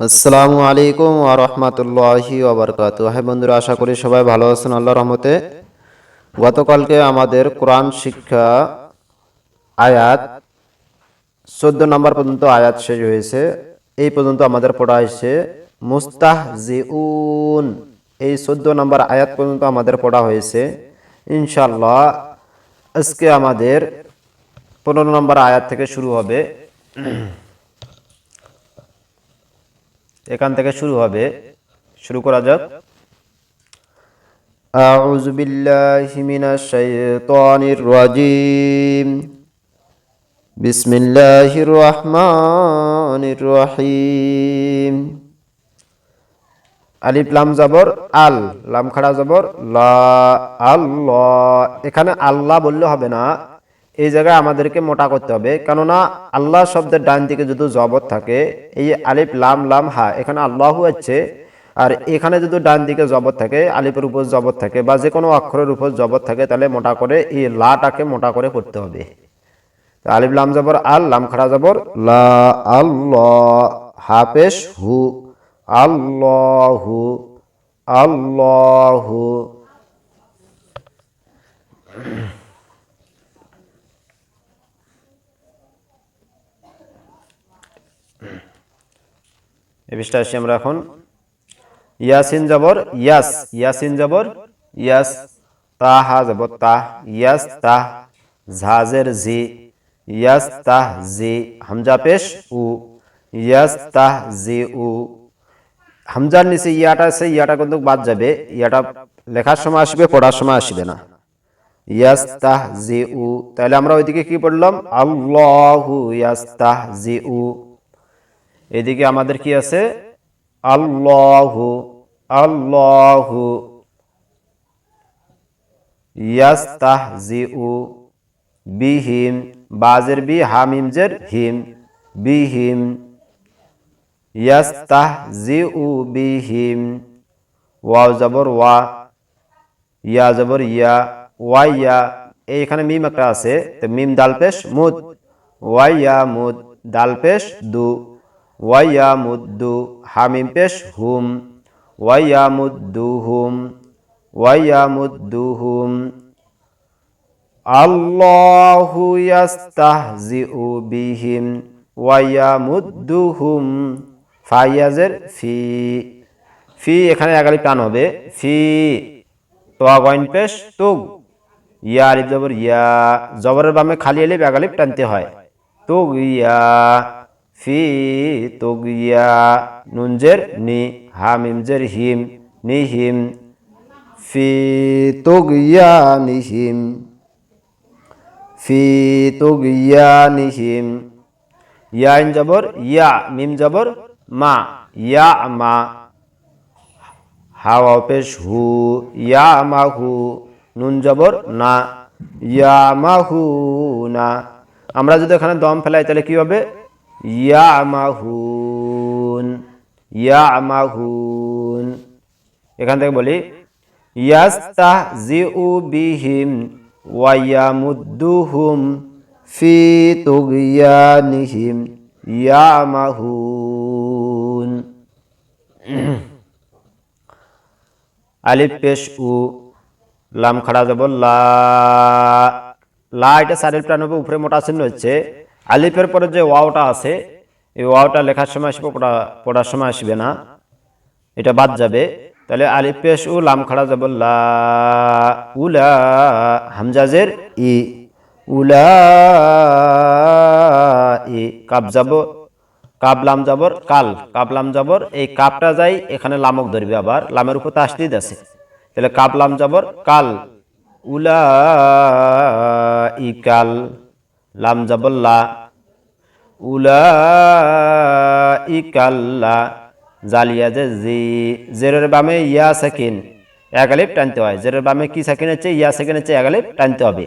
আসসালামু আলাইকুম ওয়া রাহমাতুল্লাহি ওয়া বারাকাতু হ্যাঁ বন্ধুরা, আশা করি সবাই ভালো আছেন, আল্লাহর রহমতে। গতকালকে আমাদের কোরআন শিক্ষা আয়াত, চোদ্দ নম্বর পর্যন্ত আয়াত শেষ হয়েছে। এই পর্যন্ত আমাদের পড়া হয়েছে মুস্তাহ মুস্তাহজিউন। এই চোদ্দ নম্বর আয়াত পর্যন্ত আমাদের পড়া হয়েছে। ইনশাল্লাহ আজকে আমাদের পনেরো নম্বর আয়াত থেকে শুরু হবে। এখান থেকে শুরু হবে শুরু করা যাক أعوذ بالله من الشيطان الرجيم بسم الله الرحمن الرحيم আলিফ লাম জবর আল লাম খাড়া জবর লা আল্লাহ এখানে আল্লাহ বললে হবে না এই জায়গায় আমাদেরকে মোটা করতে হবে। কেননা আল্লাহ শব্দের ডান দিকে যদি জবর থাকে, এই আলিফ, লাম লাম, হা, এখানে আল্লাহু আছে। আর এখানে যদি ডান দিকে জবর থাকে, আলিফের উপর জবর থাকে বা যে কোনো অক্ষরের উপর জবর থাকে, তাহলে মোটা করে এই লাটাকে মোটা করে পড়তে হবে। আলিফ, লাম জবর, আল, লাম খাড়া জবর, লা, আল্লাহ, হাফেশ, হু, আল্লাহু আল্লাহু। এ পৃষ্ঠা আসছি আমরা এখন। ইয়াসিন জবর, ইয়াস, ইয়াসিন জবর, ইয়াস, তাহা জবর, তাহ, ইয়াস, তাহ, ঝাজের জি, ইয়াস, তাহ, জি, হামজা পেশ, উ, ইয়াস, তাহ, জি, উ। হামজার নিচে ইয়াটা আছে, ইয়াটা কিন্তু বাদ যাবে, ইয়াটা লেখার সময় আসবে, পড়ার সময় আসবে না। ইয়াস, তাহ, জি, উ। তাহলে আমরা ওইদিকে কি পড়লাম? আল্লাহু ইয়াস, তাহ, জি, উ। এদিকে আমাদের কি আছে? আল্লাহু আল্লাহু ইয়াস্তাহজিউ বিহিম, বাজের বি, হামিম জের হিম, বিহিম ইয়াস্তাহজিউ বিহিম, ওয়াও জবর ওয়া, ইয়া জবর ইয়া, ওয়া ইয়া, এইখানে মিম একটা আছে, তো মিম দাল পেশ মুদ, ওয়া ইয়া মুদ দাল পেশ দু। ওয়াইয়া মুদ্দু হামিম পেশ হুম ওয়াইয়া মুদ্দু হুম ওয়াইয়া মুদ্দু হুম আল্লাহু বিহিম ওয়াইয়া মুদ্দু হুম ফাইয়াজের ফি ফি এখানে একালি টান হবে, ফি, তোয়া গয়েন পেশ তুগ। ইয়া আলিফ জবর ইয়া, জবরের বামে খালি আলিফ এগালিফ টানতে হয়। তুগ, ইয়া। ফি তুগিয়া নুনজের নি হামিমজের হিম নিহিম। ফি তুগিয়া নিহিম। ফি তুগিয়া নিহিম। ইয়াইন জবর, ইয়া, মিম জবর, মা, ইয়া, মা। হাওয়া পেশ হু, ইয়া মাহু নুন জবর, না, ইয়া মাহু না। আমরা যদি এখানে দম ফেলাই, তাহলে কি হবে? ইয়ামাহুন ইয়ামাহুন। এখান থেকে বলি ইয়াস্তাহজিউ বিহিম ওয়ায়ামুদ্দুহুম ফি তুগয়ানিহিম ইয়ামাহুন। আলিফ পেশ উ, লাম খাড়া যাব লা। লা এটা সারের প্রাণবে উপরে মোটা চিহ্ন হচ্ছে। আলিফের পরে যে ওয়াওটা আছে, এই ওয়াওটা লেখার সময় আসবে, পড়া, পড়ার সময় আসবে না। এটা বাদ যাবে। তাহলে আলিফ পেশ উ, লাম খাড়া যাব, লা উলা হামজাজের ই উলা ই, কাপ যাব, কাপ, লাম যাবর কাল, কাপ, লাম যাবর এই কাপটা যাই, এখানে লামক ধরবে আবার, লামের উপর তাসদিদ আছে। তাহলে কাপ, লাম যাবর কাল উলা ই, কাল, লাম জাবল্লা উলা ইকাল্লা জালিয়া যে জি, জেরের বামে ইয়া সাকিন, এক টানতে হয়। জেরের বামে কি সাকিন হচ্ছে? ইয়া সাকিন হচ্ছে এক টানতে হবে।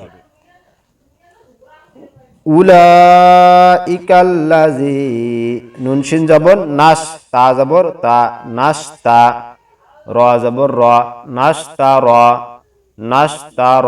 উলা ইকাল্লাজি নুনসিন জবর নাস তা জবর, তা নাস তা, র জবর, র নাস তা, র নাস তা, র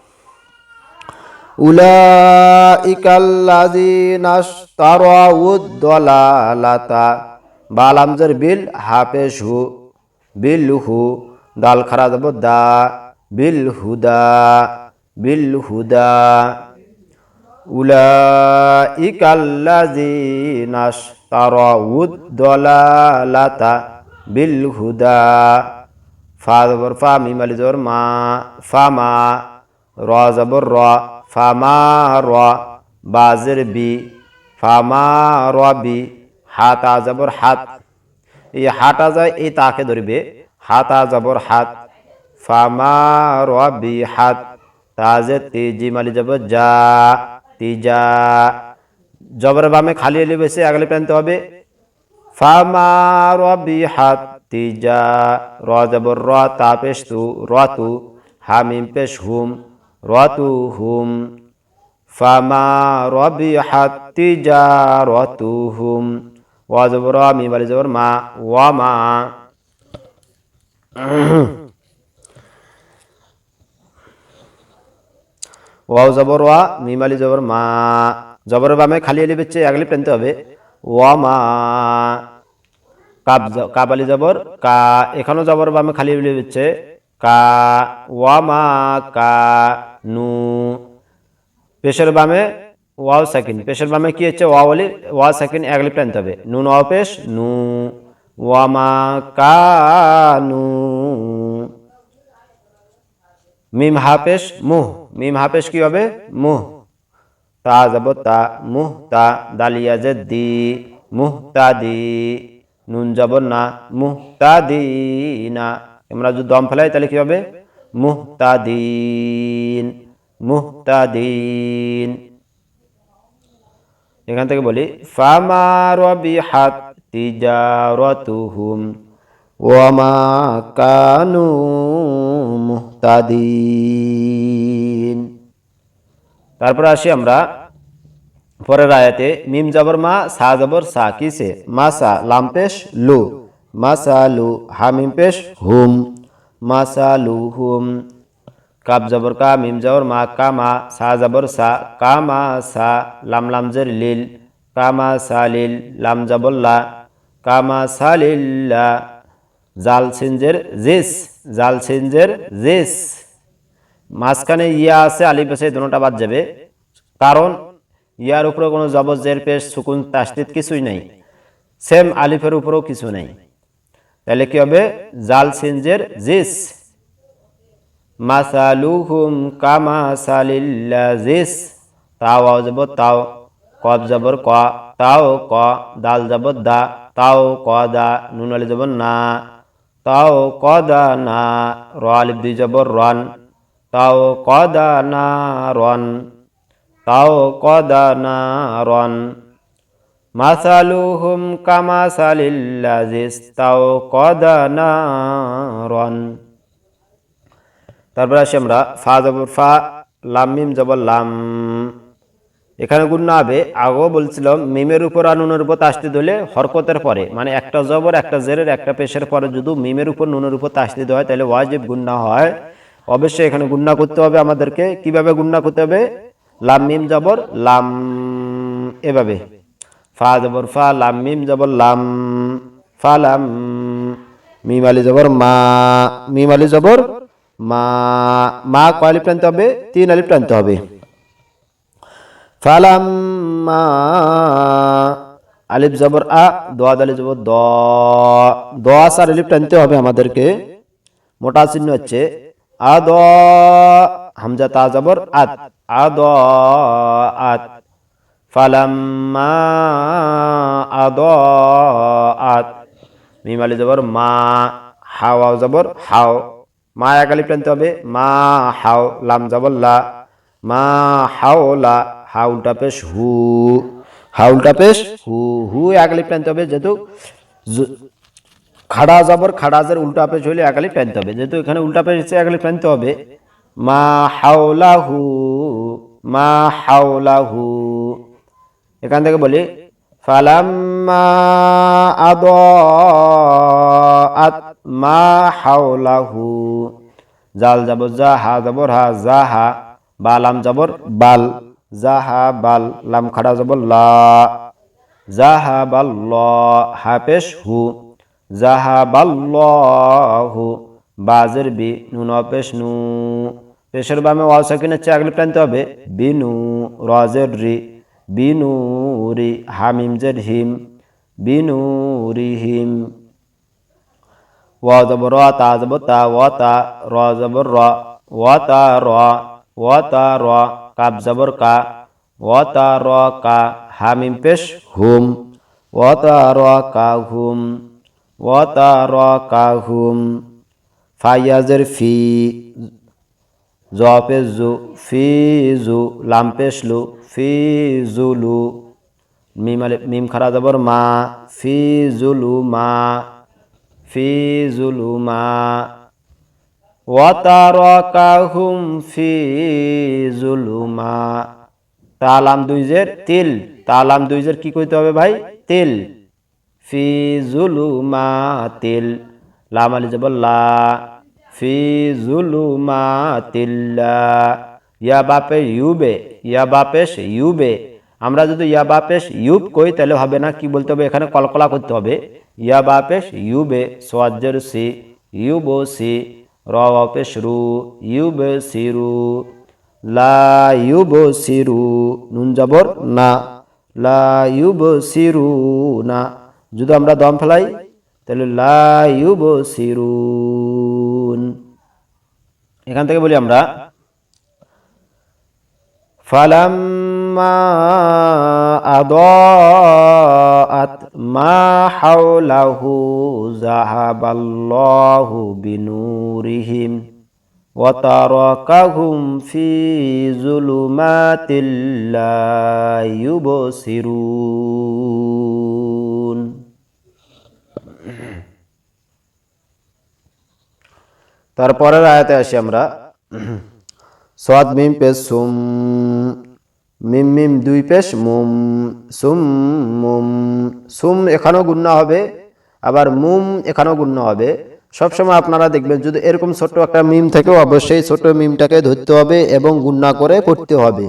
উলাইকাল্লাযীনা ইশতারাউদ দালালাতা। বালামজের বিল হাফেজ হু বিল হু দাল খারা দেব দা বিল হুদা বিল হুদা। উলাইকাল্লাযীনা ইশতারাউদ দালালাতা, বিল হুদা। ফা জবর ফা, মিম আলি মা, ফা মা, র জবর র। ফা মা র বাজের বি, ফামা র বি, হাত আ জবর হাত। এই হাটা যায়, এই তাকে ধরবে, হাত আ জবর হাত। ফামা র বি হাত তাজে তেজি মালি যাব যা, তিজা। জবর বামে খালি এলে বেশি আগলে প্রান্ত হবে। ফামা বি হাত, তিজা। র জবর র, তা পেশ তু। হামিম পেশ হুম। রতু হুম ফামা রবি হাতি যা রতু হুম ওয়া জবর র মিম আলি জবর মা, ওয়া মা। ওয়াও জবর ওয়া মিম আলি জবর মা। জবর বামে খালি এলি বেচ্ছে আগলি প্রান্ত হবে। ওয়া মা। কাব জবর কা এখানেও জবর বামে খালি আলি বেচ্ছে কা, ওয়া মা কা। নু, পেশের বামে ওয়াও সেকেন্ড পেশের বামে কি হচ্ছে? ওয়াও আলি ওয়া সেকেন্ড আগলি প্রান্ত হবে। নুন ওয়া পেশ, নু, ওয়া মা কা নু, মিম হাফেশ মুহ, মিম হাফেশ কি হবে? মুহ, তা যাব তা, মুহ, তা, দালিয়া দি মুহ, তা, দি, নুন যাব না, মুহ, তা, দি, না। আমরা যদি দম ফেলাই তাহলে কি হবে? মুহ তা দিন মুহ তা দিন এখান থেকে বলি, ফামা রবি হাত তিজারতুহুম, ওয়ামা কানু মুহতাদিন। তারপর আসি আমরা পরের আয়াতে, মিম জবর মা, সা জবর, সা কিসে মাসা, লাম পেশ, লু। মাসা, লু হামিম পেশ, হুম। মাসা লু হুম কাব জবর কা, মিম জবর মা, কামা, সা জবর সা, কামা সা, লাম লাম জের লিল, কামা সা লিল, লাম জবর লা, কামা সা লিল্লা জাল সিনজের জিস, জাল সিনজের জিস। মাঝখানে ইয়া আছে আলি এই দুটোটা বাদ যাবে। কারণ ইয়ার উপরে কোনো জবজের পেশ, সুকুন তাস্তিত কিছুই নাই। সেম আলিফের উপরেও কিছু নাই। তাহলে কি হবে? জাল সিনজের জিস। মাসালুহুম কামা সালিল্লাজিস তাও আও যাব তাও কব জবর ক, তাও ক, দাল যাব দা, তাও ক দা, নুন আলি যাব না, তাও ক দা না, র আলিফ দুই জবর রন, তাও ক দা না রন, তাও ক দা না রন। মাসালুহুম কামা সালিল্লাজিস তাও ক দা তারপর আসি আমরা ফা জবর ফা, লাম মিম জবর লাম। এখানে গুণ হবে, আগেও বলছিলাম, মিমের উপর আর নুনের উপর তাসদি দিলে হরকতের পরে মানে একটা জবর, একটা জেরের, একটা পেশের পরে যদি মিমের উপর নুনের উপর তাসদি হয়, তাহলে ওয়াজিব গুন্না হয়। অবশ্যই এখানে গুন্না করতে হবে আমাদেরকে। কীভাবে গুন্না করতে হবে? লাম মিম জবর, লাম, এভাবে। ফা জবর ফা লাম, মিম জবর লাম, ফা লাম, মিম আলি জবর মা, মিম আলি জবর মা মা কয় আলিফ টানতে হবে, তিন আলিফ টানতে হবে। ফালাম মা, আলিফ জবর আ দোয়া আলিফ জবর দ দোয়া সার আলিফ টানতে হবে আমাদেরকে। মোটা চিহ্ন হচ্ছে আ, দ, হামজা তা জবর আত, আ, দ, আত। ফালাম্মা আ দ আত মিম আলি জবর, মা হাওয়া জবর, হাও। মা এক আলিফ টানতে হবে, মা হাও, লাম জবর, লা। মা হাও হাওলা হাউলটা পেশ, হু। হাউলটা পেশ, হু। হু এক আলিফ টানতে হবে, যেহেতু খাড়া জবর, খাড়াজের উল্টা পেশ হলে একালি টানতে হবে। যেহেতু এখানে উল্টা পেশ হচ্ছে একালি টানতে হবে। মা হাওলাহু মা হাওলাহু এখান থেকে বলি, ফালাম্মা আদ মা হাওলাহু, জাল যাবর যা হা যাবর হা যা হা বালাম যাবর বাল জাহা বাল, লাম খাড়া যাবর লা জাহা বাল ল, হাফেশ হু জাহা বাল হু, বাজের বি, নুন অপেশ নু, পেশের বামে ওয়াও সাকিনের চেয়ে আগলে প্রান্ত হবে বিনু রজের রি বিনু রি হামিম জের হিম বিনু রি হিম ওয়া জবর র তা র জবর র, ওয়া তা র, ওয়া তা র, কাব জবর কা, ওয়া তা র কা হামিম পেশ হুম, ওয়া তা র কা হুম, ওয়া তা র কা হুম। ফাইয়াজের ফি জ পেশ জু ফি জু লাম পেশ লু ফি জুলু মিম মিম খারা জবর মা ফি জুলু মা। ফি জুলুমা ওয়াতারকাহুম ফি জুলুমা তালাম দুইজের তিল। তালাম দুই দুইজের কি কইতে হবে ভাই? তিল। ফি জুলুমা তিল। লাম আলি লা। ফি জুলুমা তিল্লা ইয়া বাপে ইউবে, ইয়া বাপেশ ইউবে। আমরা যদি ইয়া বাপেশ ইউব কই, তাহলে হবে না, কি বলতে হবে? এখানে কলকলা করতে হবে। ইয়া বাপেশ ইউবে, সোয়াজ্জের সি, ইউবো সি র রু ইউবে সিরু। লা ইউবো সিরু, নুন যাবর না। লা ইউবো সিরু, না। যদি আমরা দম ফেলাই, তাহলে লা ইউবো সিরুন এখান থেকে বলি আমরা, ফালাম্মা আদাআত মা হাওলাহু যাহাবাল্লাহু বিনুরিহিম ওয়া তারাকাহুম ফি যুলুমাতিল লা ইউবসিরুন। তারপরের আয়াতে আসি আমরা। সাদ মিম পেশ সুম, মিম মিম দুই পেশ মুম, সুম মুম, সুম এখানেও গুন্না হবে, আবার মুম এখানেও গুন্না হবে। সবসময় আপনারা দেখবেন যদি এরকম ছোট্ট একটা মিম থেকেও অবশ্যই ছোট মিমটাকে ধরতে হবে এবং গুন্না করে করতে হবে।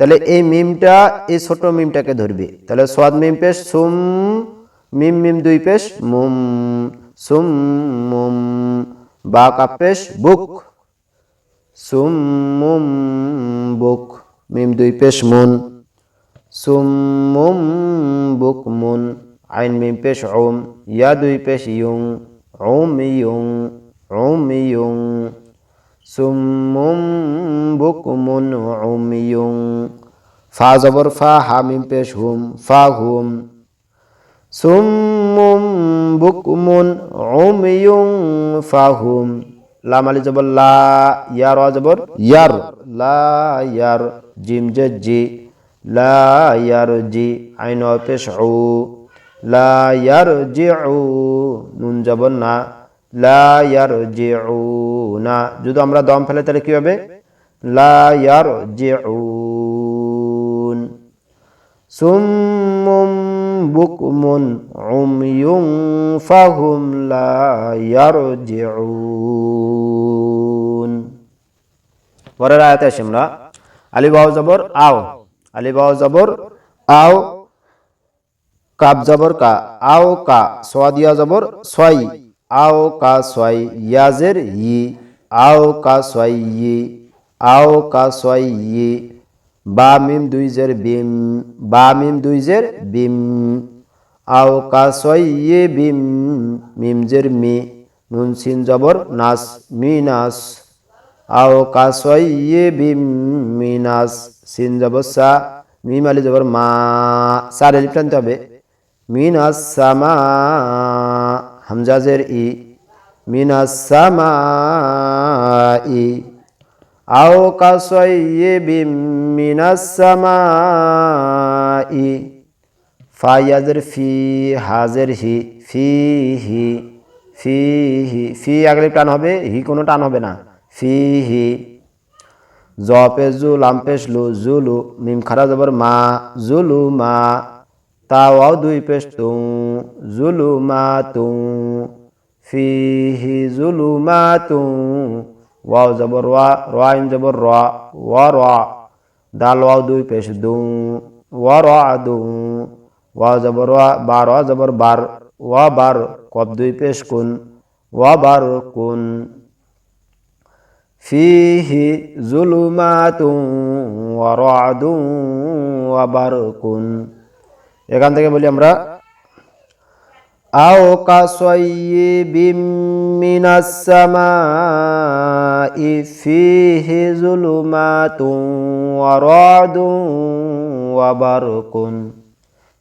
তাহলে এই মিমটা, এই ছোট মিমটাকে ধরবে। তাহলে সোয়াদ মিম পেশ সুম, মিম মিম দুই পেশ মুম, সুম মুম বা কাপেশ বুক। সুম্মুম বুক। মিম দুই পেশ মুন। সুম্মুম বুক মুন। আইন মিম পেশ ওম ইয়া দুই পেশ ইয়ুং। ওম ইয়ুং। ওম ইয়ুং। সুম্মুম বুক মুন। ওম ইয়ুং। ফা জবর ফা হা মিম পেশ হুম। ফা হুম। সুম্মুম বুকমুন উমিয়ুং ফাহুম। লাম আলি জবর লা ইয়ার জবর ইয়ার। লা, ইয়ার, জিম জে জি। লা, ইয়ার, জি, আইন পেশ, উ। লা, ইয়ার, জি, উ, নুন, জবর, না। লা, ইয়ার, জি, উ, না। যদি আমরা দম ফেলে, তাহলে কি হবে? লা, ইয়ার, জি উন সুম্মুম বুকমুন উময়ুং ফাহুম লা ইয়ারজিউন পরের আয়াতে আসি আমরা। আলি বাউ জবর, আও। আলি বাউ জবর, আও। কাব জবর, কা। আও, কা। সোয়াদিয়া জবর ছয় আও, কা ছয় ইয়াজের ই। আও, কা ছয় ই আও, কা ছয় ই বা মিম দুই জের বিম, বা মিম দুই জের বিম। আও কা ছয় বিম, মিম জের মি। নুন সিন জবর, নাস, মি, নাস। আও কা ছয় ই বিম, মি, নাস সিন জবর, সা। মিম আলি জবর, মা। সার এলিফ টানতে হবে। মিনাস সামা হামজাজের ই। মিনাস সামা ই। আও সামা ই ফা হাজের হি, ফি হি ফি হি, ফি আগলে টান হবে, হি কোনো টান হবে না, ফি হি। জ পেশ জু লাম পেশ লু জুলু মিম খারা জবর মা জুলু মা, তা ওয়াও দুই পেশ তু জুলু মা তু, ফি ফিহি জুলু মা তু। ওয়াও জবর ওয়া রোয়া ইন জবর র ওয়া র দাল ওয়াও দুই পেশ দু ওয়া র দু ওয়া জবর ওয়া বার ওয়া জবর বার ওয়া বার কব দুই পেশ কুন ওয়া বার কুন ফিহি জুলুমাতুন ওয়া রা'দুন ওয়া বারকুন এখান থেকে বলি আমরা, আও কাসাইয়িবিম মিনাস সামাই ফিহি জুলুমাতুন ওয়া রা'দুন ওয়া বারকুন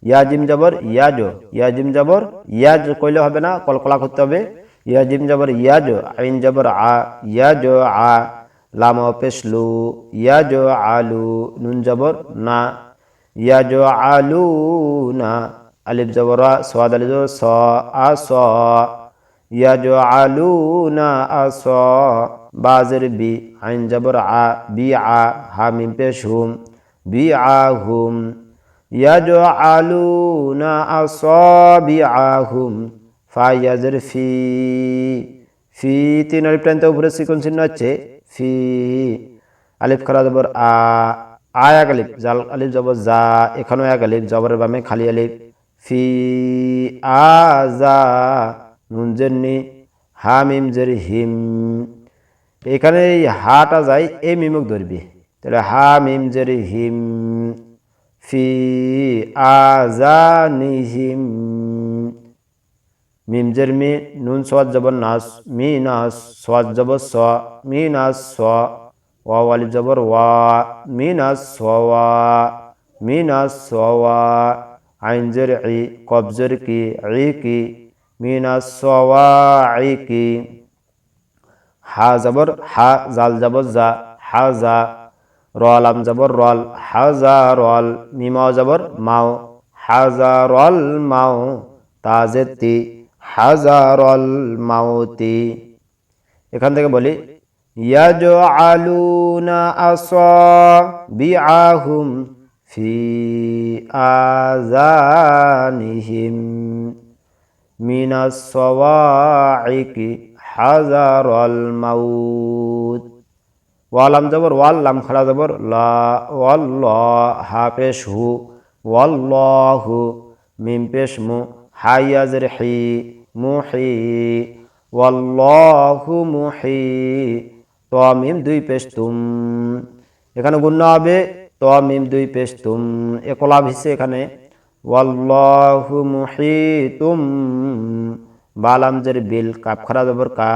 ইয়া জিম জবর, ইয়াজ ইয়া জিম জবর, ইয়াজ কইলে হবে না, কলকলা করতে হবে। ইয়া জিম জবর, ইয়াজ, আইন জবর, আ, ইয়াজ, আ, লাম পেশলু, ইয়াজ, আলু, নুন জবর, না। ইয়াজ, আলু, না। আলিফ জবর সাদ আলিফ জবর, স, আ, স। ইয়াজ, আলু, না, আ, স। বাজের বি, আইন জবর আ, বি আ হা পেশ হুম, বি আ হুম ইয়াজ আলু না আস বি আ হুম ফা, ফি ফি তিন আলিফ টাইম তো উপরে সিকন চিহ্ন হচ্ছে ফি, আলিফ খরা জবর আ আ এক আলিফ, জাল আলিফ জবর যা এখানেও এক আলিফ, জবরের বামে খালি আলিফ, ফি, আ যা নুন জের হামিম জের হিম এখানে এই হাটা যায় এ মিমুক ধরবি। তাহলে হা, মিম, জের, হিম, ফি আজানিহিম মিম, জের, মি, নুন, সোয়াদ জবর নাস, মি, নাস, সোয়াদ জবর স, মি, নাস, স, ওয়া, ওয়ালিফ জবর ওয়া, মি, নাস সোয়া মি, নাস সোয়া আইন, জের, ই কবজের কি, ই, কি, মি, নাস সোয়া ই, কি হা জবর হা জাল জবর জা, হা জা রল আম জবর রল হাজা রল মিমাও জবর মাও হাজা রল মাও তাজেতি হাজা রল মাওতি এখান থেকে বলি, ইয়াজআলুনা আসাবিআহুম ফি আযানিহিম মিনাস সাওয়াইকি হাজারল মাউত। ওয়ালাম জবর ওয়াল লাম খাড়া জবর, লা ওয়াল হা পেশ হু ওয়াল্লাহু মিম পেশ মু হাইয়াজের হি মুহি, ওয়াল্লাহু মুহি, তো মিম দুই পেশ তুম এখানে গুণ হবে, তো মিম দুই পেশ তুম একলা ভিসে এখানে, ওয়াল্লাহু মুহিতুম। বালাম জের বিল কাপ খারা জবর কা,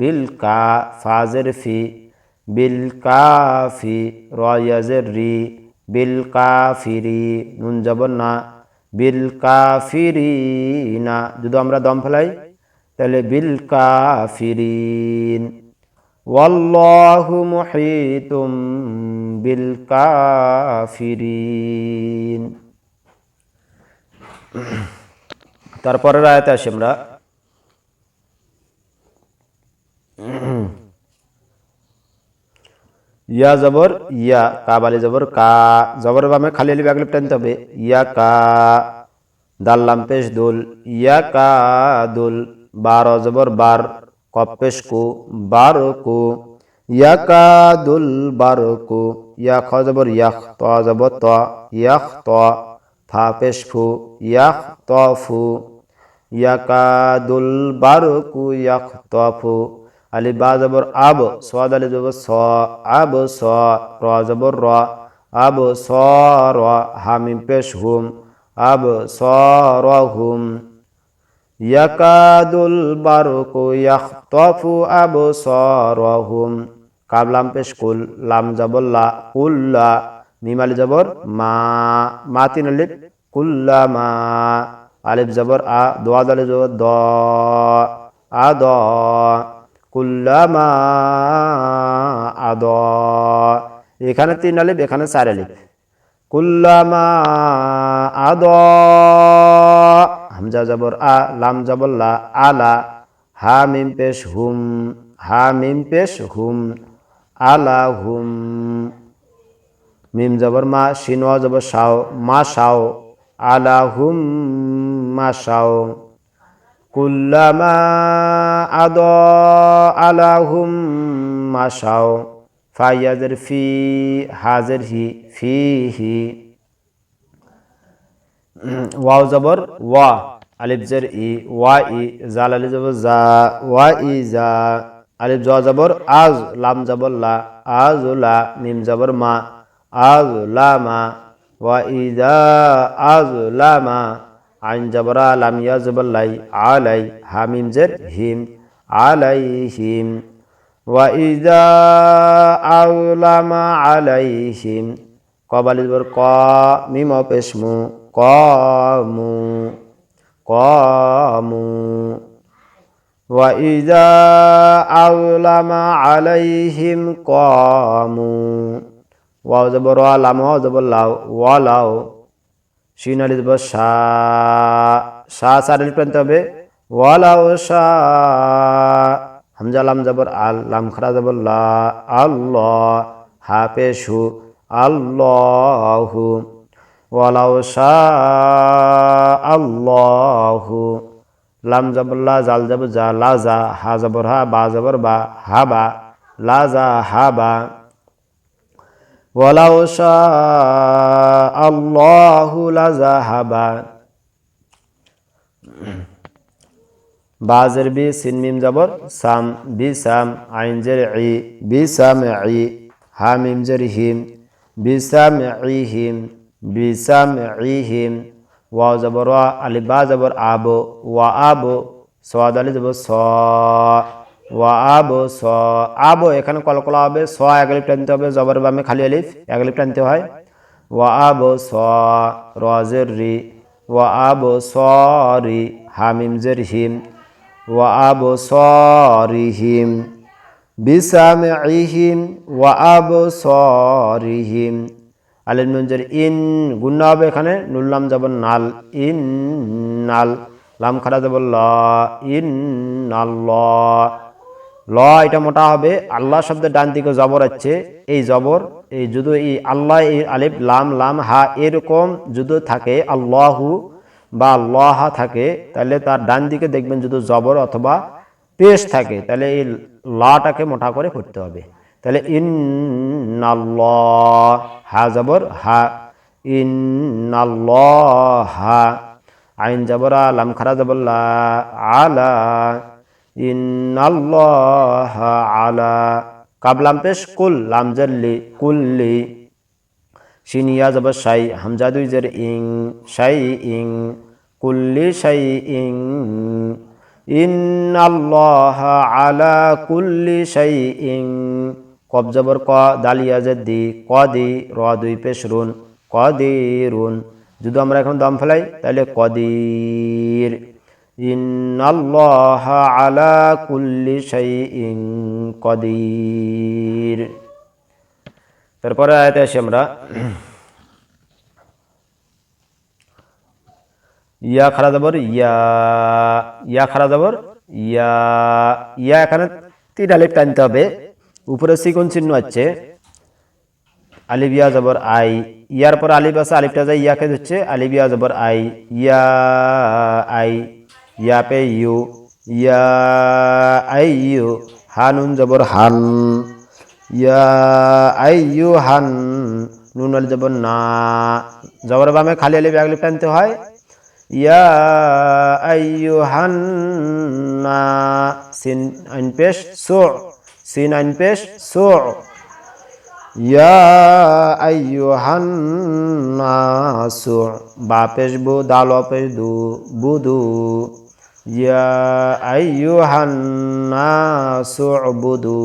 বিল কা, ফাজের ফি, বিল কাফি রয়াজের রি, বিল কাফিরি নুন জবর না, বিল কাফিরি না। যদি আমরা দম ফেলাই, তাহলে বিল কাফিরিন ওয়াল্লাহু মুহিতুম বিল কাফিরিন তারপরের আয়াতে আসি আমরা। ইয়া জবর ইয়া কা বালি জবর কা জবর বামে খালি আলিফ আগলিফ টানতে হবে ইয়া কা দাল্লাম পেশ দুল ইয়া কা দুল বার জবর বার কপ পেশ কু বার কু ইয়া কা দুল বার কু ইয়া খ জবর ইয়াখ ত জবর ত ইয়াখ ত ফা পেশ ফু ইয়াখ ত ফু ইয়া কা দুল বার কু ইয়াখ ত ফু আলি বা জবর আব সাদ আলি জবর স, আব স, র জবর র, আব স, র, হামিম পেশ হুম, আব স, র হুম। ইয়াকাদুল বারুকু ইয়াখতাফু আব স, র হুম। কাবলাম পেশ কুল, লাম জবর লা কুল্লা মিম আলি জবর মা মা তিন আলিফ কুল্লা মা, আলিফ জবর আ, দোয়া আলি জবর দ, আ, দ। কুল্লামা আদ। এখানে তিন আলিফ, এখানে চার আলিফ। কুল্লামা আদ। হামজা জবর আ, লাম জবর লা আলা হা, মিম, পেশ, হুম। হা, মিম, পেশ, হুম। আলা হুম। মিম জবর মা শিনওয়া জবর শাও, মা, শাও। আলা হুম, মা, শাও। মা শাও ফাইয়াজের ফি হাজের হি, ফি হি। ওয়াও জবর ওয়া, আলিফ জের ই, ওয়া ই, জাল আলি জবর জা, ওয়া ই, জা। আলিফ জ জবর আজ, লাম জবর লা, আজ লা, মিম জবর মা। আজ লা মা, ওয়া ই জা, আজ লা মা। আইন জবরা লাম ইয়া লাই আলাই হামিম জের হিম আলাইহিম ওয়া ইজা আউলামা আলাইহিম কবালি জবর ক, মিম পেশমু কমু কমু ওয়া ইজা আউলামা আলাইহিম কমু ওয়াও জবর, ওয়া লাম শিন আলি জবর শা শা সারিল প্রান্ত হবে ওয়ালাও শা হামজা লাম জবর আল লাম খারা জবর লা আল্লাহ হা পেশু আল্লাহু ওয়ালাও শা আল্লাহু লাম জবর লা জাল জবর জা লা জা হা জবর হা বা বা হা শা আল্লাহু লা বাজের বি, সিন, মিম জবর, সাম, বি, সাম, আইন জের ই, বি, সাম, ই হা মিম জের হিম, বি, সাম, ই, হিম, বি, সাম, ই, হিম ওয়া জবর ওয়া আলি বা জবর আবো ওয়া আবো সোয়াদ আলি জবর, স ওয়া আবো, স, আবো, এখানে কলকলা হবে, স, এক আলিফ টানতে হবে, জবর বামে খালি আলিফ এক আলিফ টানতে হয়। ওয়া আবো, স, রজের রি, ওয়া আবো সরি হামিম, জের, হিম। ওয়া আবো সরিহিম বিসামিহিম ওয়া আবো সরিহিম আলিম নুনজের ইন। গুন্না হবে এখানে নুল্লাম যাব নাল, ইন, নাল। লাম খারা যাব ল, ইন, নাল ল, এটা মোটা হবে। আল্লাহ শব্দের ডান দিকে জবর আছে। এই জবর, এই যদি, এই আল্লাহ, এই আলিফ, লাম লাম, হা, এরকম যদি থাকে, আল্লাহু বা আল্লাহ থাকে, তাহলে তার ডান দিকে দেখবেন যদি জবর অথবা পেশ থাকে। তাহলে এই লাটাকে মোটা করে পড়তে হবে। তাহলে ইন হা জবর, হা ইন হা, আইন জবর লাম খারা জবল্লা আলা আলা। কাবলাম পেশ কুল, লাম জাল্লি কুল্লি। শিনিয়া জব শাই হামজা দুই জের ইং, সাই ইং, কুল্লি সাই ইং। ইন্নাল্লাহ আলা কুল্লি সাই ইং। কব জবর ক দালিয়া দি, ক দি, র দুই পেশ রুন, ক দি রুন। যদি আমরা এখন দম ফেলাই, তাহলে কদির। তারপরে আয়াতে আসি আমরা। ইয়া খারা যাবর ইয়া ইয়া খারা যাবর ইয়া ইয়া এখানে তিন আলিফ টানতে হবে। উপরে সিকোন চিহ্ন আছে। আলিফ, ইয়া জবর, আই। ইয়ার পর আলিফ আছে, আলিফটা যায় ইয়াকে হচ্ছে আলিফ, ইয়া জবর, আই। ইয়া, আই। ইয়া পে ইউ ইয়া আই হানুন জবর হান। ইয়া আই ইউ হান, নুন আলি জবর না। জবর বামে খালি এক লিপ টানতে হয়। ইয়া আই ইউ হান না, সিন আইন পেশ, সো, সিন আইন পেশ, সো। ইয়া আইয়ুহান নাসু বা দাল পেশ দু বুদু ইয়া আইয়ুহান নাসু বুদু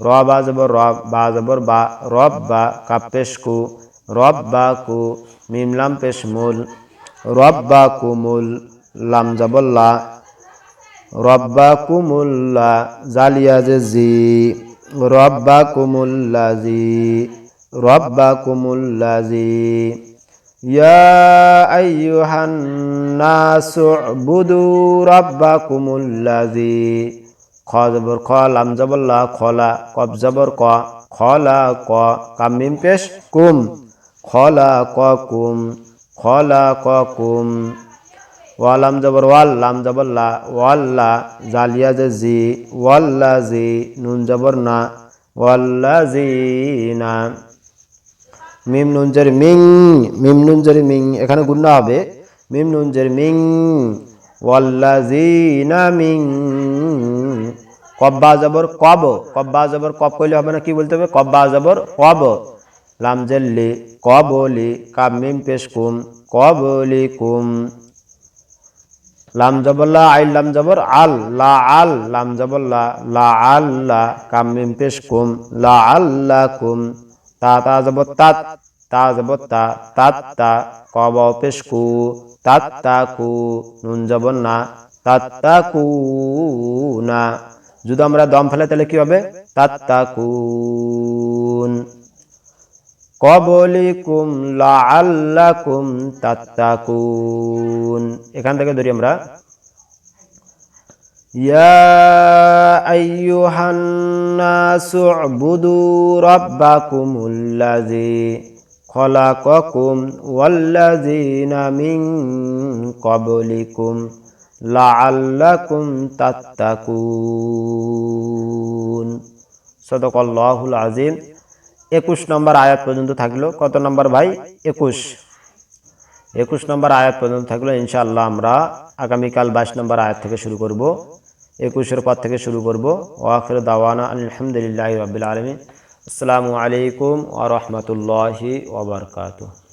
র বা রব বা বা রব বা কু রব বা কু মিম লাম পেশ মুল রব বা কুমুল লাম জবর লা রব্বা কুমুল্লা জালিয়া যে জি রব্বা কুমুল্লাজি রব্বাকুমুল্লাজি ইয়া আইয়ুহান নাসু উবুদু রব্বাকুমুল্লাজি খ জবর খ, লাম জবর লা, খলা কব জবর ক, খলা ক, কাম মিম পেশ, কুম। খলা ক, কুম। খলা ক, কুম। ওয়ালাম জবর ওয়াল, লাম জবর লা ওয়াল্লা জালিয়া যে জি ওয়াল্লা জি, নুন জবর না ওয়াল্লা জি না। মিম নুন জের মিং মিম নুন জের মিং, এখানে গুন্না হবে। মিম নুন জের মিং। ওয়াল্লা জি না মিং কব্বা জবর কব কব্বা জবর কব কইলে হবে না, কি বলতে হবে? কব্বা জবর কব। লাম জেল্লি কবলি কাম মিম পেশ কুম কবলি কুম লাম জবর আই লাম জবর, আল, লা, আল, লাম জবর লা লা আল্লা কাম মিম পেশ কুম লা আল্লা কুম কু কু কু যদি আমরা দম ফেলে তাহলে কি হবে? তাত, তা কুন কবলিকুম লাআল্লাকুম তাত্তাকুন। এখান থেকে ধরি আমরা ইয়া আইয়ুহান নাসু উবুদু রাব্বাকুমুল্লাযী খলাকাকুম ওয়াল্লাযীনা মিন ক্বাবলিকুম লাআল্লাকুম তাত্তাকুন সদাকাল্লাহুল আযীম। একুশ নম্বর আয়াত পর্যন্ত থাকল। কত নম্বর ভাই? একুশ। একুশ নম্বর আয়াত পর্যন্ত থাকল। ইনশাআল্লাহ আমরা আগামীকাল বাইশ নম্বর আয়াত থেকে শুরু করব। একুশের পর থেকে শুরু করব। ওয়াখির দাওয়ানা আলহামদুলিল্লাহ রবিল আলমী আসসালামু আলাইকুম আ রহমতুল্লাহি ওয়া বারাকাতুহু।